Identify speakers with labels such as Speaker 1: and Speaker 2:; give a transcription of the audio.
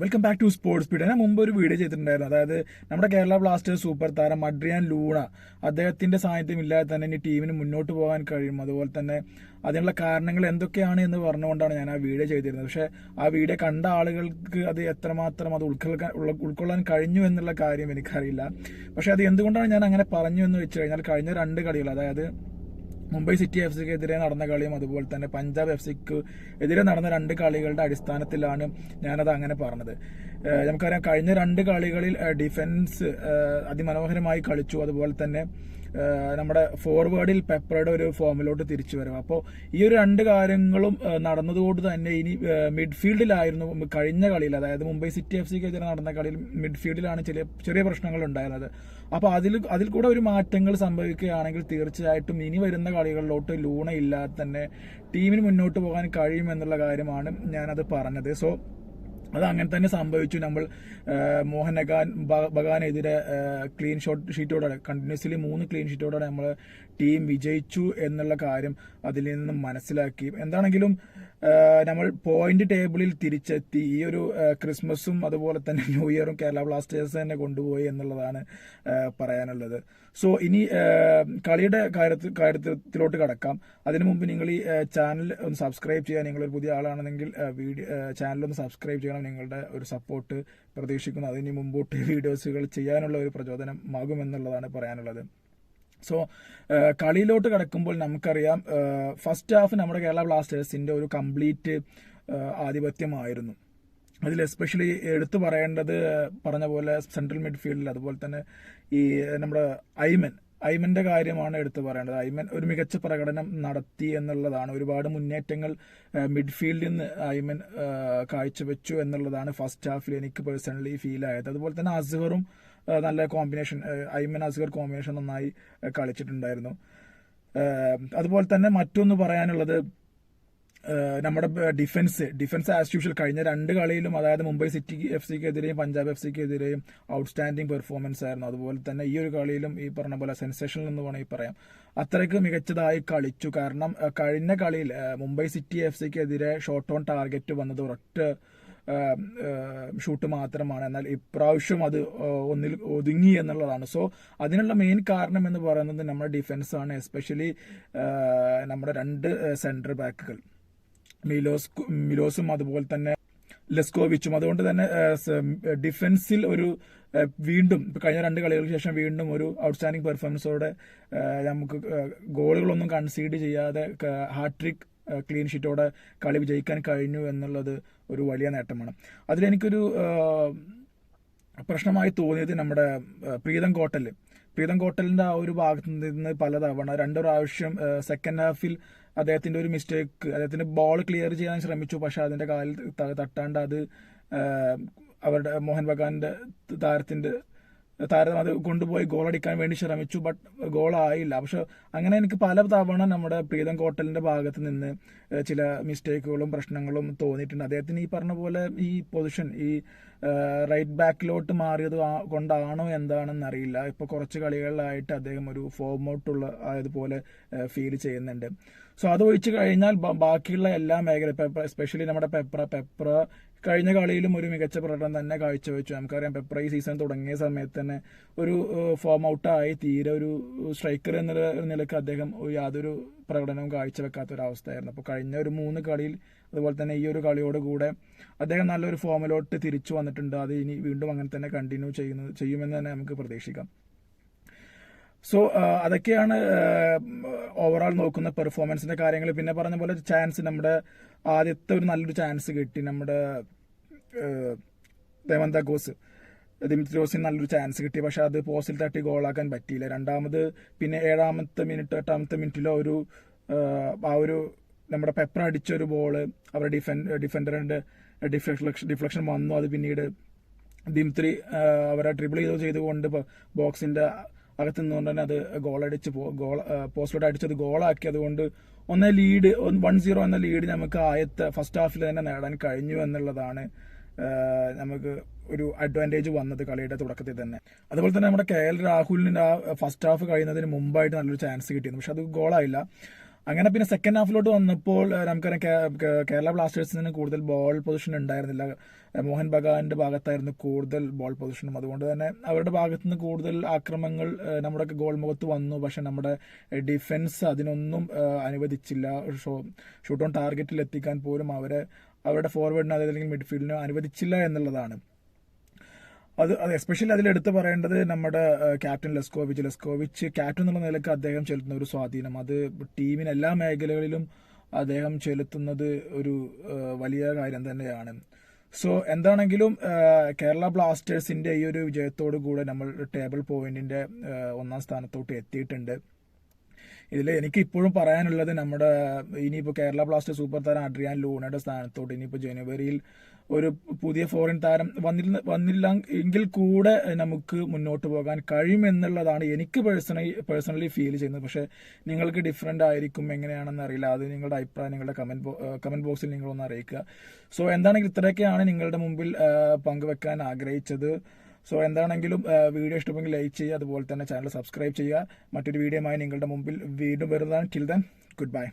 Speaker 1: Welcome back to sports feed ഞാൻ മുമ്പ് ഒരു വീഡിയോ ചെയ്തിട്ടുണ്ടായിരുന്നു. അതായത് നമ്മുടെ കേരള ബ്ലാസ്റ്റേഴ്സ് സൂപ്പർ താരം അഡ്രിയാൻ ലൂണ അദ്ദേഹത്തിന്റെ സാന്നിധ്യം ഇല്ലാതെ തന്നെ ഇനി ടീമിന് മുന്നോട്ട് പോകാൻ കഴിയും. അതുപോലെ തന്നെ അതിനുള്ള കാരണങ്ങൾ എന്തൊക്കെയാണ് എന്ന് പറഞ്ഞുകൊണ്ടാണ് ഞാൻ ആ വീഡിയോ ചെയ്തിരുന്നത്. പക്ഷേ ആ വീഡിയോ കണ്ട ആളുകൾക്ക് അത് എത്രമാത്രം അത് ഉൾക്കൊള്ളാൻ ഉൾക്കൊള്ളാൻ കഴിഞ്ഞു എന്നുള്ള കാര്യം എനിക്കറിയില്ല. പക്ഷേ അത് എന്തുകൊണ്ടാണ് ഞാൻ അങ്ങനെ പറഞ്ഞു എന്ന് വെച്ച് കഴിഞ്ഞാൽ കഴിഞ്ഞ രണ്ട് കളികൾ അതായത് മുംബൈ സിറ്റി എഫ് സിക്ക് എതിരെ നടന്ന കളിയും അതുപോലെ തന്നെ പഞ്ചാബ് എഫ് സിക്ക് എതിരെ നടന്ന രണ്ട് കളികളുടെ അടിസ്ഥാനത്തിലാണ് ഞാനത് അങ്ങനെ പറഞ്ഞത്. നമുക്കറിയാം കഴിഞ്ഞ രണ്ട് കളികളിൽ ഡിഫൻസ് അതിമനോഹരമായി കളിച്ചു. അതുപോലെ തന്നെ നമ്മുടെ ഫോർവേഡിൽ പെപ്പറുടെ ഒരു ഫോമിലോട്ട് തിരിച്ചു വരും. അപ്പോൾ ഈ ഒരു രണ്ട് കാര്യങ്ങളും നടന്നതുകൊണ്ട് തന്നെ ഇനി മിഡ്ഫീൽഡിലായിരുന്നു കഴിഞ്ഞ കളിയിൽ അതായത് മുംബൈ സിറ്റി എഫ് സിക്ക് എതിരെ നടന്ന കളിയിൽ മിഡ്ഫീൽഡിലാണ് ചെറിയ ചെറിയ പ്രശ്നങ്ങൾ ഉണ്ടായിരുന്നത് അപ്പോൾ അതിൽ അതിൽ കൂടെ ഒരു മാറ്റങ്ങൾ സംഭവിക്കുകയാണെങ്കിൽ തീർച്ചയായിട്ടും ഇനി വരുന്ന കളികളിലോട്ട് ലൂണ ഇല്ലാതെ തന്നെ ടീമിന് മുന്നോട്ട് പോകാൻ കഴിയുമെന്നുള്ള കാര്യമാണ് ഞാനത് പറഞ്ഞത്. സോ അത് അങ്ങനെ തന്നെ സംഭവിച്ചു. നമ്മൾ മോഹനഗാൻ ബഗാനെതിരെ ക്ലീൻ ഷോട്ട് ഷീറ്റോടെ കണ്ടിന്യൂസ്ലി മൂന്ന് ക്ലീൻ ഷീറ്റോടെ നമ്മൾ ടീം വിജയിച്ചു എന്നുള്ള കാര്യം അതിൽ നിന്ന് മനസ്സിലാക്കി. എന്താണെങ്കിലും നമ്മൾ പോയിന്റ് ടേബിളിൽ തിരിച്ചെത്തി. ഈ ഒരു ക്രിസ്മസും അതുപോലെ തന്നെ ന്യൂ ഇയറും കേരള ബ്ലാസ്റ്റേഴ്സ് തന്നെ കൊണ്ടുപോയി എന്നുള്ളതാണ് പറയാനുള്ളത്. സോ ഇനി കളിയുടെ കാര്യത്തിൽ കാര്യത്തിലോട്ട് കടക്കാം. അതിനു മുമ്പ് നിങ്ങൾ ഈ ചാനൽ ഒന്ന് സബ്സ്ക്രൈബ് ചെയ്യുക നിങ്ങളൊരു പുതിയ ആളാണെന്നെങ്കിൽ വീഡിയോ ചാനൽ ഒന്ന് സബ്സ്ക്രൈബ് ചെയ്യണം. നിങ്ങളുടെ ഒരു സപ്പോർട്ട് പ്രതീക്ഷിക്കുന്നു. അതിന് മുമ്പോട്ട് വീഡിയോസുകൾ ചെയ്യാനുള്ള ഒരു പ്രചോദനമാകുമെന്നുള്ളതാണ് പറയാനുള്ളത്. സോ കളിയിലോട്ട് കിടക്കുമ്പോൾ നമുക്കറിയാം ഫസ്റ്റ് ഹാഫ് നമ്മുടെ കേരള ബ്ലാസ്റ്റേഴ്സിന്റെ ഒരു കംപ്ലീറ്റ് ആധിപത്യമായിരുന്നു. അതിൽ എസ്പെഷ്യലി എടുത്തു പറയേണ്ടത് പറഞ്ഞ പോലെ സെൻട്രൽ മിഡ്ഫീൽഡിൽ അതുപോലെ തന്നെ ഈ നമ്മുടെ ഐമൻ ഐമന്റെ കാര്യമാണ് എടുത്തു പറയേണ്ടത്. ഐമൻ ഒരു മികച്ച പ്രകടനം നടത്തി എന്നുള്ളതാണ്. ഒരുപാട് മുന്നേറ്റങ്ങൾ മിഡ്ഫീൽഡിൽ നിന്ന് ഐമൻ കാഴ്ചവെച്ചു എന്നുള്ളതാണ് ഫസ്റ്റ് ഹാഫിൽ എനിക്ക് പേഴ്സണലി ഫീൽ ആയത്. അതുപോലെ തന്നെ അസ്ഹറും നല്ല കോമ്പിനേഷൻ ഐമൻ അസ്ഹർ കോമ്പിനേഷൻ നന്നായി കളിച്ചിട്ടുണ്ടായിരുന്നു. അതുപോലെ തന്നെ മറ്റൊന്ന് പറയാനുള്ളത് നമ്മുടെ ഡിഫൻസ് ഡിഫൻസ് ആസ് യൂഷ്വൽ കഴിഞ്ഞ രണ്ട് കളിയിലും അതായത് മുംബൈ സിറ്റി എഫ് സിക്ക് എതിരെയും പഞ്ചാബ് എഫ് സിക്ക് എതിരെയും ഔട്ട്സ്റ്റാൻഡിംഗ് പെർഫോമൻസ് ആയിരുന്നു. അതുപോലെ തന്നെ ഈ ഒരു കളിയിലും ഈ പറഞ്ഞ പോലെ സെൻസേഷണൽ എന്ന് വേണമെങ്കിൽ പറയാം. അത്രയ്ക്ക് മികച്ചതായി കളിച്ചു. കാരണം കഴിഞ്ഞ കളിയിൽ മുംബൈ സിറ്റി എഫ് സിക്ക് എതിരെ ഷോർട്ട് ഓൺ ടാർഗറ്റ് വന്നത് ഒരൊറ്റ ഷൂട്ട് മാത്രമാണ്. എന്നാൽ ഇപ്രാവശ്യം അത് ഒന്നിൽ ഒതുങ്ങി എന്നുള്ളതാണ്. സോ അതിനുള്ള മെയിൻ കാരണം എന്ന് പറയുന്നത് നമ്മുടെ ഡിഫൻസാണ് എസ്പെഷ്യലി നമ്മുടെ രണ്ട് സെന്റർ ബാക്കുകൾ മിലോസ് മിലോസും അതുപോലെ തന്നെ ലെസ്കോവിച്ചും. അതുകൊണ്ട് തന്നെ ഡിഫൻസിൽ ഒരു വീണ്ടും കഴിഞ്ഞ രണ്ട് കളികൾക്ക് ശേഷം വീണ്ടും ഒരു ഔട്ട്സ്റ്റാൻഡിംഗ് പെർഫോമൻസോടെ നമുക്ക് ഗോളുകളൊന്നും കൺസീഡ് ചെയ്യാതെ ഹാട്രിക് ക്ലീൻ ഷീറ്റോടെ കളി വിജയിക്കാൻ കഴിഞ്ഞു എന്നുള്ളത് ഒരു വലിയ നേട്ടമാണ്. അതിലെനിക്കൊരു പ്രശ്നമായി തോന്നിയത് നമ്മുടെ പ്രീതം കോട്ടൽ പ്രീതം കോട്ടലിന്റെ ആ ഒരു ഭാഗത്ത് നിന്ന് പലതവണ രണ്ടു പ്രാവശ്യം സെക്കൻഡ് ഹാഫിൽ അദ്ദേഹത്തിന്റെ ഒരു മിസ്റ്റേക്ക് അദ്ദേഹത്തിന്റെ ബോൾ ക്ലിയർ ചെയ്യാൻ ശ്രമിച്ചു. പക്ഷെ അതിന്റെ കാലിൽ തട്ടാണ്ട് അത് അവരുടെ മോഹൻ ബഗാന്റെ താരത്തിന്റെ താരം അത് കൊണ്ടുപോയി ഗോൾ അടിക്കാൻ വേണ്ടി ശ്രമിച്ചു. ബട്ട് ഗോൾ ആയില്ല. പക്ഷെ അങ്ങനെ എനിക്ക് പല തവണ നമ്മുടെ പ്രീതം കോട്ടലിന്റെ ഭാഗത്ത് നിന്ന് ചില മിസ്റ്റേക്കുകളും പ്രശ്നങ്ങളും തോന്നിയിട്ടുണ്ട്. അദ്ദേഹത്തിന് ഈ പറഞ്ഞ പോലെ ഈ പൊസിഷൻ ഈ റൈറ്റ് ബാക്കിലോട്ട് മാറിയത് കൊണ്ടാണോ എന്താണെന്ന് അറിയില്ല. ഇപ്പോൾ കുറച്ച് കളികളിലായിട്ട് അദ്ദേഹം ഒരു ഫോം ഔട്ടുള്ള ആയതുപോലെ ഫീൽ ചെയ്യുന്നുണ്ട്. സോ അത് ഒഴിച്ച് കഴിഞ്ഞാൽ ബാക്കിയുള്ള എല്ലാ മേഖല എസ്പെഷ്യലി നമ്മുടെ പെപ്പർ പെപ്പർ കഴിഞ്ഞ കളിയിലും ഒരു മികച്ച പ്രകടനം തന്നെ കാഴ്ചവെച്ചു. നമുക്കറിയാം പെപ്പർ ഈ സീസൺ തുടങ്ങിയ സമയത്ത് തന്നെ ഒരു ഫോം ഔട്ടായി തീരെ ഒരു സ്ട്രൈക്കർ എന്ന നിലയ്ക്ക് അദ്ദേഹം യാതൊരു പ്രകടനവും കാഴ്ചവെക്കാത്ത ഒരു അവസ്ഥയായിരുന്നു. അപ്പോൾ കഴിഞ്ഞ ഒരു മൂന്ന് കളിയിൽ അതുപോലെ തന്നെ ഈ ഒരു കളിയോട് കൂടെ അദ്ദേഹം നല്ലൊരു ഫോമിലോട്ട് തിരിച്ചു വന്നിട്ടുണ്ട്. അത് ഇനി വീണ്ടും അങ്ങനെ തന്നെ കണ്ടിന്യൂ ചെയ്യുന്നത് ചെയ്യുമെന്ന് തന്നെ നമുക്ക് പ്രതീക്ഷിക്കാം. സോ അതൊക്കെയാണ് ഓവറോൾ നോക്കുന്ന പെർഫോമൻസിന്റെ കാര്യങ്ങൾ. പിന്നെ പറഞ്ഞ പോലെ ചാൻസ് നമ്മുടെ ആദ്യത്തെ ഒരു നല്ലൊരു ചാൻസ് കിട്ടി. നമ്മുടെ ദേവന്ത ഗോസ് ദിമിത്രോസിന് നല്ലൊരു ചാൻസ് കിട്ടി. പക്ഷെ അത് പോസ്റ്റിൽ തട്ടി ഗോളാക്കാൻ പറ്റിയില്ല. രണ്ടാമത് പിന്നെ ഏഴാമത്തെ മിനിറ്റ് എട്ടാമത്തെ മിനിറ്റിലോ ഒരു ആ ഒരു നമ്മുടെ പെപ്പർ അടിച്ച ഒരു ബോൾ അവരുടെ ഡിഫൻ ഡിഫൻഡറിന്റെ ഡിഫ്ലക്ഷൻ ഡിഫ്ലക്ഷൻ വന്നു. അത് പിന്നീട് ദിമിത്രി അവരെ ട്രിപ്പിൾ ചെയ്തോ ചെയ്തുകൊണ്ട് ബോക്സിന്റെ അകത്ത് നിന്നുകൊണ്ട് തന്നെ അത് ഗോളടിച്ച് ഗോൾ പോസ്റ്റിലോട്ട് അടിച്ചത് ഗോളാക്കി അതുകൊണ്ട് ഒന്ന് ലീഡ് വൺ സീറോ എന്ന ലീഡ് നമുക്ക് ആദ്യത്തെ ഫസ്റ്റ് ഹാഫിൽ തന്നെ നേടാൻ കഴിഞ്ഞു എന്നുള്ളതാണ് നമുക്ക് ഒരു അഡ്വാന്റേജ് വന്നത് കളിയുടെ തുടക്കത്തിൽ തന്നെ. അതുപോലെ തന്നെ നമ്മുടെ കെ എൽ രാഹുലിന് ആ ഫസ്റ്റ് ഹാഫ് കഴിയുന്നതിന് മുമ്പായിട്ട് നല്ലൊരു ചാൻസ് കിട്ടിയിരുന്നു. പക്ഷെ അത് ഗോളായില്ല അങ്ങനെ പിന്നെ സെക്കൻഡ് ഹാഫിലോട്ട് വന്നപ്പോൾ നമുക്കറിയാം കേരള ബ്ലാസ്റ്റേഴ്സിന് കൂടുതൽ ബോൾ പൊസിഷൻ ഉണ്ടായിരുന്നില്ല. മോഹൻ ബഗാന്റെ ഭാഗത്തായിരുന്നു കൂടുതൽ ബോൾ പൊസിഷനും അതുകൊണ്ട് തന്നെ അവരുടെ ഭാഗത്തു നിന്ന് കൂടുതൽ ആക്രമങ്ങൾ നമ്മുടെ ഗോൾ മുഖത്ത് വന്നു. പക്ഷെ നമ്മുടെ ഡിഫൻസ് അതിനൊന്നും അനുവദിച്ചില്ല. ഷൂട്ട് ഓൺ ടാർഗറ്റിൽ എത്തിക്കാൻ പോലും അവരെ അവരുടെ ഫോർവേഡിന് അതല്ലെങ്കിൽ മിഡ്ഫീൽഡിന് അനുവദിച്ചില്ല എന്നുള്ളതാണ്. അത് അത് എസ്പെഷ്യലി അതിൽ എടുത്തു പറയേണ്ടത് നമ്മുടെ ക്യാപ്റ്റൻ ലെസ്കോവിച്ച് ലെസ്കോവിച്ച് ക്യാപ്റ്റൻ എന്നുള്ള നിലയ്ക്ക് അദ്ദേഹം ചെലുത്തുന്ന ഒരു സ്വാധീനം. അത് ടീമിന് എല്ലാ മേഖലകളിലും അദ്ദേഹം ചെലുത്തുന്നത് ഒരു വലിയ കാര്യം തന്നെയാണ്. സോ എന്താണെങ്കിലും കേരള ബ്ലാസ്റ്റേഴ്സിന്റെ ഈ ഒരു വിജയത്തോടു കൂടെ നമ്മൾ ടേബിൾ പോയിന്റിന്റെ ഒന്നാം സ്ഥാനത്തോട്ട് എത്തിയിട്ടുണ്ട്. ഇതിൽ എനിക്ക് ഇപ്പോഴും പറയാനുള്ളത് നമ്മുടെ ഇനിയിപ്പോൾ കേരള ബ്ലാസ്റ്റേഴ്സ് സൂപ്പർ താരം അഡ്രിയാൻ ലൂണയുടെ സ്ഥാനത്തോട്ട് ഇനിയിപ്പോൾ ജനുവരിയിൽ ഒരു പുതിയ ഫോറിൻ താരം വന്നിരുന്ന വന്നില്ല എങ്കിൽ കൂടെ നമുക്ക് മുന്നോട്ട് പോകാൻ കഴിയുമെന്നുള്ളതാണ് എനിക്ക് പേഴ്സണലി പേഴ്സണലി ഫീൽ ചെയ്യുന്നത്. പക്ഷേ നിങ്ങൾക്ക് ഡിഫറെന്റ് ആയിരിക്കും എങ്ങനെയാണെന്ന് അറിയില്ല. അത് നിങ്ങളുടെ അഭിപ്രായം നിങ്ങളുടെ കമന്റ് കമന്റ് ബോക്സിൽ നിങ്ങളൊന്ന് അറിയിക്കുക. സോ എന്താണെങ്കിൽ ഇത്രയൊക്കെയാണ് നിങ്ങളുടെ മുമ്പിൽ പങ്കുവെക്കാൻ ആഗ്രഹിച്ചത്. സോ എന്താണെങ്കിലും വീഡിയോ ഇഷ്ടമെങ്കിൽ ലൈക്ക് ചെയ്യുക അതുപോലെ തന്നെ ചാനൽ സബ്സ്ക്രൈബ് ചെയ്യുക. മറ്റൊരു വീഡിയോയുമായി നിങ്ങളുടെ മുമ്പിൽ വീണ്ടും വരുന്നതാണ്. Till then good bye